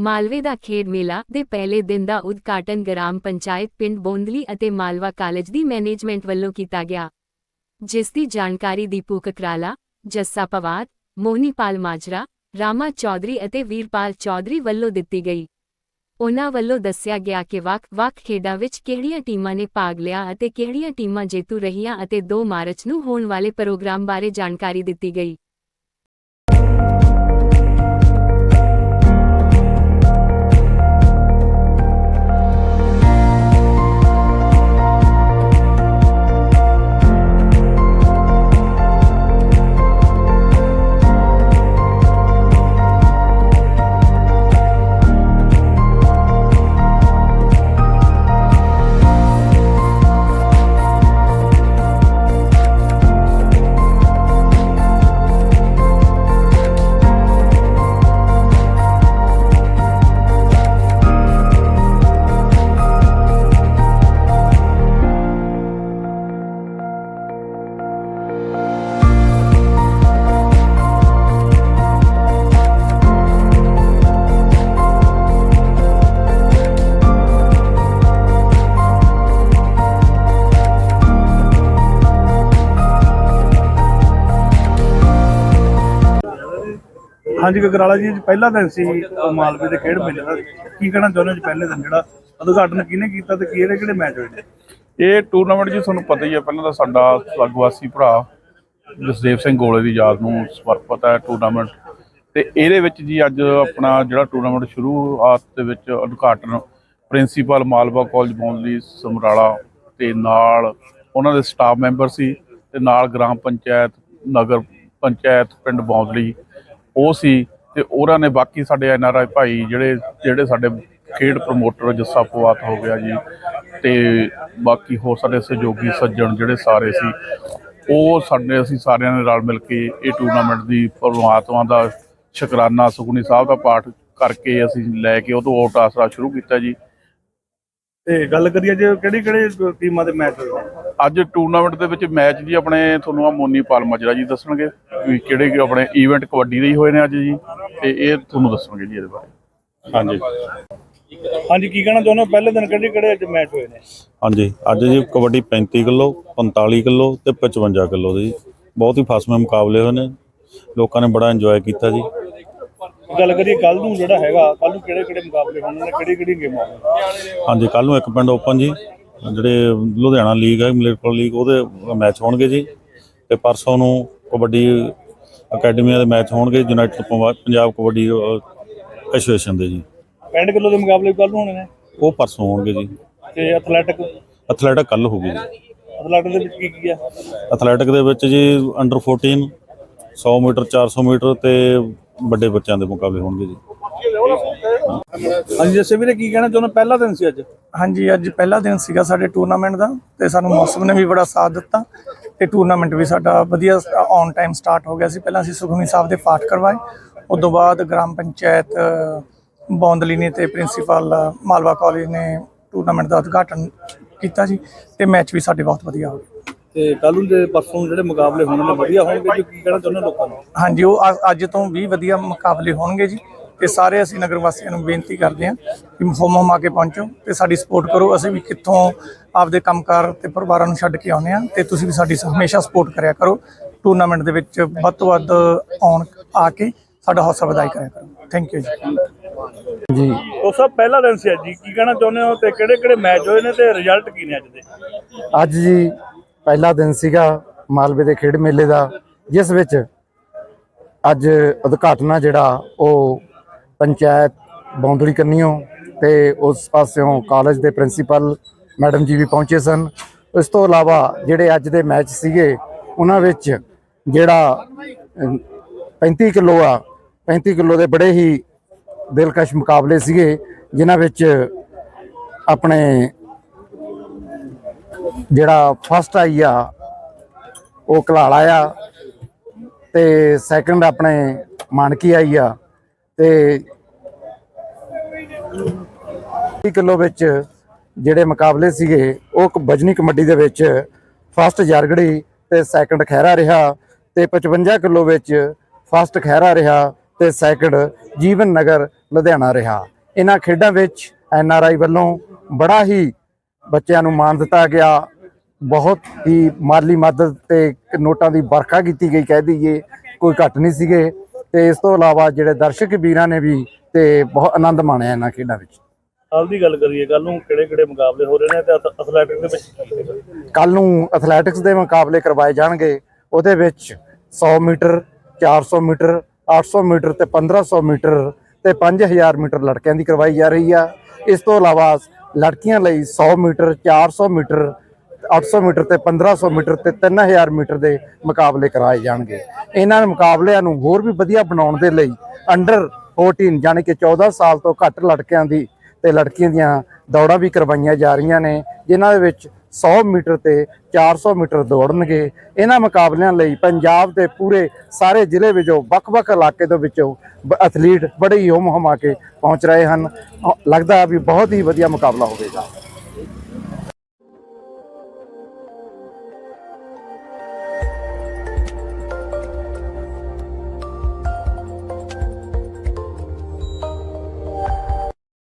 ਮਾਲਵੇ ਦਾ ਖੇਡ ਮੇਲਾ ਦੇ ਪਹਿਲੇ ਦਿਨ ਦਾ ਉਦਘਾਟਨ ਗ੍ਰਾਮ ਪੰਚਾਇਤ ਪਿੰਡ ਬੋਂਦਲੀ ਅਤੇ ਮਾਲਵਾ ਕਾਲਜ ਦੀ ਮੈਨੇਜਮੈਂਟ ਵੱਲੋਂ ਕੀਤਾ ਗਿਆ। ਜਿਸ ਦੀ ਜਾਣਕਾਰੀ ਦੀਪੂ ਕਕਰਾਲਾ, ਜੱਸਾ ਪਵਾਰ, ਮੋਹਨੀਪਾਲ ਮਾਜਰਾ, ਰਾਮਾ ਚੌਧਰੀ ਅਤੇ ਵੀਰਪਾਲ ਚੌਧਰੀ ਵੱਲੋਂ ਦਿੱਤੀ ਗਈ। ਉਨ੍ਹਾਂ ਵੱਲੋਂ ਦੱਸਿਆ ਗਿਆ ਕਿ ਵੱਖ-ਵੱਖ ਖੇਡਾਂ ਵਿੱਚ ਕਿਹੜੀਆਂ ਟੀਮਾਂ ਨੇ ਭਾਗ ਲਿਆ ਅਤੇ ਕਿਹੜੀਆਂ ਟੀਮਾਂ ਜੇਤੂ ਰਹੀਆਂ ਅਤੇ 2 ਮਾਰਚ ਨੂੰ ਹੋਣ ਵਾਲੇ ਪ੍ਰੋਗਰਾਮ ਬਾਰੇ ਜਾਣਕਾਰੀ ਦਿੱਤੀ ਗਈ। ਹਾਂਜੀ, ਗਗਰਾਲਾ ਜੀ ਪਹਿਲਾ ਦਿਨ ਸੀ ਮਾਲਵੇ ਦੇ ਖੇਡ ਮੇਲੇ ਦਾ। ਕੀ ਕਹਿਣਾ ਚਾਹੁੰਦੇ ਜੀ ਪਹਿਲੇ ਦਿਨ ਜਿਹੜਾ ਉਦਘਾਟਨ ਕਿਹਨੇ ਕੀਤਾ ਤੇ ਕਿਹੜੇ ਕਿਹੜੇ ਮੈਚ ਹੋਏ ਨੇ? ਇਹ ਟੂਰਨਾਮੈਂਟ ਜੀ ਤੁਹਾਨੂੰ ਪਤਾ ਹੀ ਹੈ, ਪਹਿਲਾਂ ਤਾਂ ਸਾਡਾ ਸਵਰਗਵਾਸੀ ਭਰਾ ਜਸਦੇਵ ਸਿੰਘ ਗੋਲੇ ਦੀ ਯਾਦ ਨੂੰ ਸਮਰਪਿਤ ਹੈ ਟੂਰਨਾਮੈਂਟ ਤੇ ਇਹਦੇ ਵਿੱਚ ਜੀ ਅੱਜ ਆਪਣਾ ਜਿਹੜਾ ਟੂਰਨਾਮੈਂਟ ਸ਼ੁਰੂਆਤ ਦੇ ਵਿੱਚ ਉਦਘਾਟਨ ਪ੍ਰਿੰਸੀਪਲ ਮਾਲਵਾ ਕਾਲਜ ਬੌਂਦਲੀ ਸਮਰਾਲਾ ਤੇ ਨਾਲ ਉਹਨਾਂ ਦੇ ਸਟਾਫ ਮੈਂਬਰ ਸੀ ਤੇ ਨਾਲ ਗ੍ਰਾਮ ਪੰਚਾਇਤ, ਨਗਰ ਪੰਚਾਇਤ, ਪਿੰਡ ਬੌਂਦਲੀ ਉਹ ਸੀ ਤੇ ਉਹਨਾਂ ਨੇ ਬਾਕੀ ਸਾਡੇ ਐਨ ਆਰ ਆਈ ਭਾਈ ਜਿਹੜੇ ਜਿਹੜੇ ਸਾਡੇ ਖੇਡ ਪ੍ਰਮੋਟਰ ਜੱਸਾ ਪਵਾਤ ਹੋ ਗਿਆ ਜੀ ਤੇ ਬਾਕੀ ਹੋਰ ਸਾਡੇ ਸਹਿਯੋਗੀ ਸੱਜਣ ਜਿਹੜੇ ਸਾਰੇ ਸੀ, ਉਹ ਸਾਡੇ, ਅਸੀਂ ਸਾਰਿਆਂ ਨੇ ਰਲ ਮਿਲ ਕੇ ਇਹ ਟੂਰਨਾਮੈਂਟ ਦੀ ਪਰਮਾਤਮਾ ਦਾ ਸ਼ੁਕਰਾਨਾ ਸੁਖਨੀ ਸਾਹਿਬ ਦਾ ਪਾਠ ਕਰਕੇ ਅਸੀਂ ਲੈ ਕੇ ਉਹ ਤੋਂ ਓਟ ਆਸਰਾ ਸ਼ੁਰੂ ਕੀਤਾ ਜੀ। ਤੇ ਗੱਲ ਕਰੀਏ ਜੇ ਕਿਹੜੀ ਕਿਹੜੇ ਟੀਮਾਂ ਦੇ ਮੈਚ ਹੋਏ? ਅੱਜ ਟੂਰਨਾਮੈਂਟ ਦੇ ਵਿੱਚ ਮੈਚ ਜੀ ਆਪਣੇ ਤੁਹਾਨੂੰ ਆ ਮੋਨੀ ਪਾਲ ਮਜਰਾ ਜੀ ਦੱਸਣਗੇ ਵੀ ਕਿਹੜੇ ਕਿ ਆਪਣੇ ਇਵੈਂਟ ਕਬੱਡੀ ਦੇ ਹੀ ਹੋਏ ਨੇ ਅੱਜ ਜੀ ਤੇ ਇਹ ਤੁਹਾਨੂੰ ਦੱਸਣਗੇ ਜੀ ਇਹਦੇ ਬਾਰੇ। ਹਾਂਜੀ। ਹਾਂਜੀ ਕੀ ਕਹਿਣਾ ਚਾਹੁੰਦੇ ਹੋ? ਪਹਿਲੇ ਦਿਨ ਕਿਹੜੇ ਕਿਹੜੇ ਅੱਜ ਮੈਚ ਹੋਏ ਨੇ? ਹਾਂਜੀ ਅੱਜ ਜੀ ਕਬੱਡੀ 35 ਕਿਲੋ 45 ਕਿਲੋ ਤੇ 55 ਕਿਲੋ ਦੇ ਜੀ। ਬਹੁਤ ਹੀ ਫਸਵੇਂ ਮੁਕਾਬਲੇ ਹੋਏ ਨੇ। ਲੋਕਾਂ ਨੇ ਬੜਾ ਇੰਜੋਏ ਕੀਤਾ ਜੀ। ਗੱਲ ਕਰੀਏ ਕੱਲ ਨੂੰ ਜਿਹੜਾ ਹੈਗਾ ਕੱਲ ਨੂੰ ਕਿਹੜੇ ਕਿਹੜੇ ਮੁਕਾਬਲੇ ਹੋਣੇ ਨੇ ਕਿਹੜੀ ਕਿਹੜੀ ਗੇਮਾਂ ਹੋਣਗੀਆਂ ਹਾਂਜੀ ਕੱਲ ਨੂੰ ਇੱਕ ਪਿੰਡ ਓਪਨ ਜੀ ਜਿਹੜੇ ਲੁਧਿਆਣਾ ਲੀਗ ਹੈ ਮਲੇਰਕੋਟਲਾ ਲੀਗ ਉਹਦੇ ਮੈਚ ਹੋਣਗੇ ਜੀ। ਤੇ ਪਰਸੋਂ ਨੂੰ ਕਬੱਡੀ ਅਕੈਡਮੀਆਂ ਦੇ ਮੈਚ ਹੋਣਗੇ ਯੂਨਾਈਟਿਡ ਪੰਜਾਬ ਕਬੱਡੀ ਐਸੋਸੀਏਸ਼ਨ ਦੇ ਜੀ। 65 ਕਿਲੋ ਦੇ ਮੁਕਾਬਲੇ ਕੱਲ ਨੂੰ ਹੋਣੇ ਨੇ? ਉਹ ਪਰਸੋਂ ਹੋਣਗੇ ਜੀ। ਤੇ ਐਥਲੈਟਿਕ? ਐਥਲੈਟਿਕ ਕੱਲ ਹੋਊਗੀ ਜੀ। ਐਥਲੈਟਿਕ ਦੇ ਵਿੱਚ ਕੀ ਕੀ ਆ? ਐਥਲੈਟਿਕ ਦੇ ਵਿੱਚ ਜੀ ਅੰਡਰ 14 100 ਮੀਟਰ 400 ਮੀਟਰ ਤੇ ਵੱਡੇ ਬੱਚਿਆਂ ਦੇ ਮੁਕਾਬਲੇ ਹੋਣਗੇ ਜੀ। ਹਾਂਜੀ ਜੱਸੇ ਵੀਰੇ ਕੀ ਕਹਿਣਾ ਚਾਹੁੰਦੇ ਪਹਿਲਾ ਦਿਨ ਸੀ ਅੱਜ। ਹਾਂਜੀ ਅੱਜ ਪਹਿਲਾ ਦਿਨ ਸੀਗਾ ਸਾਡੇ ਟੂਰਨਾਮੈਂਟ ਦਾ ਤੇ ਸਾਨੂੰ ਮੌਸਮ ਨੇ ਵੀ ਬੜਾ ਸਾਥ ਦਿੱਤਾ ਤੇ ਟੂਰਨਾਮੈਂਟ ਵੀ ਸਾਡਾ ਵਧੀਆ ਔਨ ਟਾਈਮ ਸਟਾਰਟ ਹੋ ਗਿਆ ਸੀ। ਪਹਿਲਾਂ ਅਸੀਂ ਸੁਖਮਨੀ ਸਾਹਿਬ ਦੇ ਪਾਠ ਕਰਵਾਏ ਉਸ ਤੋਂ ਬਾਅਦ ਗ੍ਰਾਮ ਪੰਚਾਇਤ ਅ, ਬੌਂਦਲੀ ਨੇ ਤੇ ਪ੍ਰਿੰਸੀਪਲ ਮਾਲਵਾ ਕਾਲਜ ਨੇ ਟੂਰਨਾਮੈਂਟ ਦਾ ਉਦਘਾਟਨ ਕੀਤਾ ਜੀ ਤੇ ਮੈਚ ਵੀ ਸਾਡੇ ਬਹੁਤ ਵਧੀਆ ਹੋ ਗਏ। ਤੇ ਕੱਲ ਨੂੰ ਦੇ ਪਰਸੋਂ ਜਿਹੜੇ ਮੁਕਾਬਲੇ ਹੋਣੇ ਨੇ ਵਧੀਆ ਹੋਣਗੇ ਜੀ ਕੀ ਕਹਿਣਾ ਚਾਹੁੰਦੇ ਹੋ ਲੋਕਾਂ ਨੂੰ? ਹਾਂਜੀ ਉਹ ਅ- ਅੱਜ ਤੋਂ ਵੀ ਵਧੀਆ ਮੁਕਾਬਲੇ ਹੋਣਗੇ ਜੀ। ਤੇ ਸਾਰੇ ਅਸੀਂ ਨਗਰ ਵਾਸੀਆਂ ਨੂੰ ਬੇਨਤੀ ਕਰਦੇ ਹਾਂ ਕਿ ਮਫੋਮਮ ਆ ਕੇ ਪਹੁੰਚੋ ਤੇ ਸਾਡੀ ਸਪੋਰਟ ਕਰੋ। ਅਸੀਂ ਵੀ ਕਿੱਥੋਂ ਆਪਦੇ ਕੰਮਕਾਰ ਤੇ ਪਰਿਵਾਰਾਂ ਨੂੰ ਛੱਡ ਕੇ ਆਉਂਦੇ ਹਾਂ ਤੇ ਤੁਸੀਂ ਵੀ ਸਾਡੀ ਹਮੇਸ਼ਾ ਸਪੋਰਟ ਕਰਿਆ ਕਰੋ। ਟੂਰਨਾਮੈਂਟ ਦੇ ਵਿੱਚ ਵੱਧ ਤੋਂ ਵੱਧ ਆਉਣ ਆ ਕੇ ਸਾਡਾ ਹੌਸਲਾ ਵਧਾਈ ਕਰਿਆ ਕਰੋ। ਥੈਂਕ ਯੂ ਜੀ। ਉਹ ਸਭ ਪਹਿਲਾ ਦਿਨ ਸੀ ਅੱਜ ਜੀ। ਕੀ ਕਹਿਣਾ ਚਾਹੁੰਦੇ ਹੋ ਤੇ ਕਿਹੜੇ ਕਿਹੜੇ ਮੈਚ ਹੋਏ ਨੇ ਤੇ ਰਿਜ਼ਲਟ ਕੀ ਨੇ ਅੱਜ ਦੇ? ਅੱਜ ਜੀ ਪਹਿਲਾ ਦਿਨ ਸੀਗਾ ਮਾਲਵੇ ਦੇ ਖੇਡ ਮੇਲੇ ਦਾ ਜਿਸ ਵਿੱਚ ਅੱਜ ਉਦਘਾਟਨ ਆ ਜਿਹੜਾ ਉਹ ਪੰਚਾਇਤ ਬੌਂਦੜੀ ਕੰਨੀਓ ਤੇ ਉਸ ਪਾਸਿਓਂ ਕਾਲਜ ਦੇ ਪ੍ਰਿੰਸੀਪਲ ਮੈਡਮ ਜੀ ਵੀ ਪਹੁੰਚੇ ਸਨ। ਇਸ ਤੋਂ ਇਲਾਵਾ ਜਿਹੜੇ ਅੱਜ ਦੇ ਮੈਚ ਸੀਗੇ ਉਹਨਾਂ ਵਿੱਚ ਜਿਹੜਾ ਅਮ, 35 ਕਿਲੋ ਆ 35 ਕਿਲੋ ਦੇ ਬੜੇ ਹੀ ਦਿਲਕਸ਼ ਮੁਕਾਬਲੇ ਸੀਗੇ ਜਿਨ੍ਹਾਂ ਵਿੱਚ ਆਪਣੇ ਜਿਹੜਾ ਫਸਟ ਆਈ ਆ, ਉਹ ਕਲਾਲਾ ਆ ਤੇ ਸੈਕੰਡ ਆਪਣੇ ਮਾਨਕੀ ਆਈ ਆ ਤੇ 30 ਕਿਲੋ ਵਿੱਚ ਜਿਹੜੇ ਮੁਕਾਬਲੇ ਸੀਗੇ, ਉਹ ਬਜਨੀ ਵਜਨੀ ਕਬੱਡੀ ਦੇ ਵਿੱਚ ਫਸਟ ਜਰਗੜੀ ਤੇ ਸੈਕੰਡ ਖਹਿਰਾ ਰਿਹਾ ਤੇ 55 ਕਿਲੋ ਵਿੱਚ ਫਸਟ ਖਹਿਰਾ ਰਿਹਾ ਤੇ ਸੈਕਿੰਡ ਜੀਵਨ ਨਗਰ ਲੁਧਿਆਣਾ ਰਿਹਾ। ਇਹਨਾਂ ਖੇਡਾਂ ਵਿੱਚ ਐਨ ਆਰ ਆਈ ਵੱਲੋਂ ਬੜਾ ਹੀ ਬੱਚਿਆਂ ਨੂੰ ਮਾਣ ਦਿੱਤਾ ਗਿਆ। ਬਹੁਤ ਹੀ ਮਾਲੀ ਮਦਦ ਤੇ ਨੋਟਾਂ ਦੀ ਵਰਖਾ ਕੀਤੀ ਗਈ ਕਹਿ ਦਈਏ ਕੋਈ ਘੱਟ ਨਹੀਂ ਸੀਗੇ ਤੇ ਇਸ ਤੋਂ ਇਲਾਵਾ ਜਿਹੜੇ ਦਰਸ਼ਕ ਵੀਰਾਂ ਨੇ ਵੀ ਤੇ ਬਹੁਤ ਆਨੰਦ ਮਾਣਿਆ ਇਹਨਾਂ ਖੇਡਾਂ ਵਿੱਚ। ਕੱਲ ਦੀ ਗੱਲ ਕਰੀਏ ਕੱਲ ਨੂੰ ਕਿਹੜੇ ਕਿਹੜੇ ਮੁਕਾਬਲੇ ਹੋ ਰਹੇ ਨੇ ਤੇ ਐਥਲੈਟਿਕ ਦੇ ਵਿੱਚ? ਕੱਲ ਨੂੰ? ਐਥਲੈਟਿਕਸ ਦੇ ਮੁਕਾਬਲੇ ਕਰਵਾਏ ਜਾਣਗੇ। ਉਹਦੇ ਵਿੱਚ 100 ਮੀਟਰ 400 ਮੀਟਰ 800 ਮੀਟਰ ਤੇ 1500 ਮੀਟਰ ਤੇ 5000 ਮੀਟਰ ਲੜਕਿਆਂ ਦੀ ਕਰਵਾਈ ਜਾ ਰਹੀ ਆ। ਇਸ ਤੋਂ ਇਲਾਵਾ ਲੜਕੀਆਂ ਲਈ 100 ਮੀਟਰ 400 ਮੀਟਰ 800 ਮੀਟਰ ਤੇ 1500 ਮੀਟਰ ਤੇ 3000 ਮੀਟਰ ਦੇ ਮੁਕਾਬਲੇ ਕਰਾਏ ਜਾਣਗੇ। ਇਹਨਾਂ ਮੁਕਾਬਲਿਆਂ ਨੂੰ ਹੋਰ ਵੀ ਵਧੀਆ ਬਣਾਉਣ ਦੇ ਲਈ ਅੰਡਰ 14 ਯਾਨੀ ਕਿ 14 ਸਾਲ ਤੋਂ ਘੱਟ ਲੜਕਿਆਂ ਦੀ ਤੇ ਲੜਕੀਆਂ ਦੀਆਂ ਦੌੜਾਂ ਵੀ ਕਰਵਾਈਆਂ ਜਾ ਰਹੀਆਂ ਨੇ, ਜਿਨ੍ਹਾਂ ਦੇ ਵਿੱਚ 100 ਮੀਟਰ ਤੇ 400 ਮੀਟਰ ਦੌੜਨਗੇ। ਇਹਨਾਂ ਮੁਕਾਬਲਿਆਂ ਲਈ ਪੰਜਾਬ ਦੇ ਪੂਰੇ ਸਾਰੇ ਜ਼ਿਲ੍ਹੇ ਵਿੱਚੋਂ ਵੱਖ-ਵੱਖ ਇਲਾਕੇ ਦੇ ਵਿੱਚੋਂ ਬ- ਐਥਲੀਟ ਬੜੇ ਹੀ ਹੁੰਮ ਹਮਾ ਕੇ ਪਹੁੰਚ ਰਹੇ ਹਨ। ਲੱਗਦਾ ਵੀ ਬਹੁਤ ਹੀ ਵਧੀਆ ਮੁਕਾਬਲਾ ਹੋਵੇਗਾ।